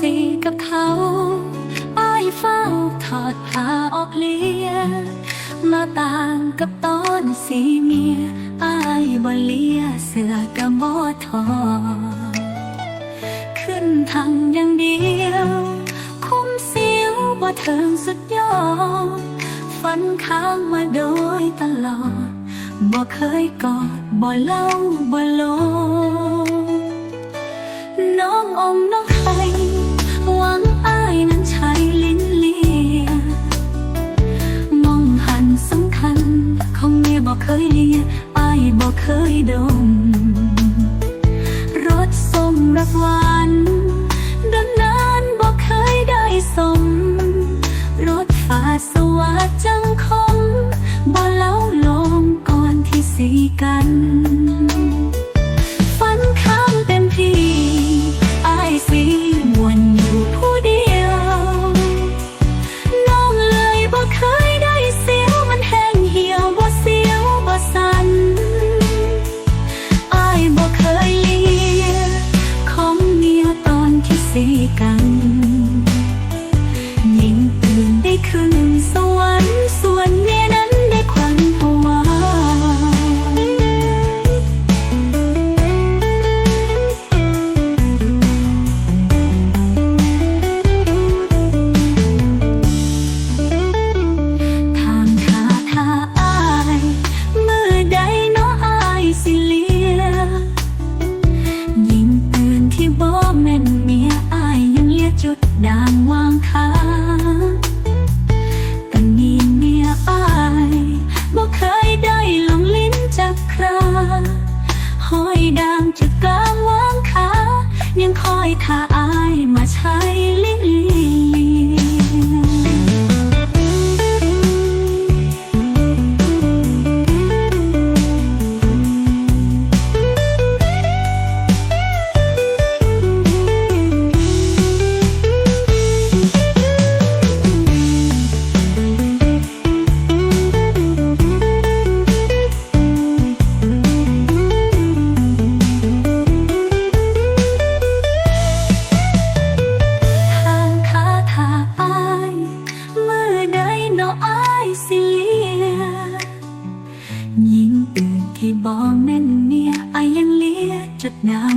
สีกับเขาไอ้เฝ้าถอดผ้าออกเลียมาต่างกับตอนสีเมียอายบ่เลียเสือกะบ่ถอขึ้นทางอย่างเดียว คุ้มเสียวบ่าเทิงสุดยอดฝันค้างมาโดยตลอดบ่เคยกอดบ่เล่าบ่ลน้ายบอกเคยดม รสส้มรักหวานดังนั้นบอกเคยได้สม รสฝาสวัสดจังคมบ่เล้าลงก่อนที่สีกันฝัน เมียอายยังเลียจุดด่างวางขาแต่นี่เมียอายบ่เคยได้ลงลิ้นจากคราห้อยด่างจุดกลางวางขายังคอยท่าอายมาใช้ลิ้น บอกแม่นเนี่ยไอยังเลียจัดนาง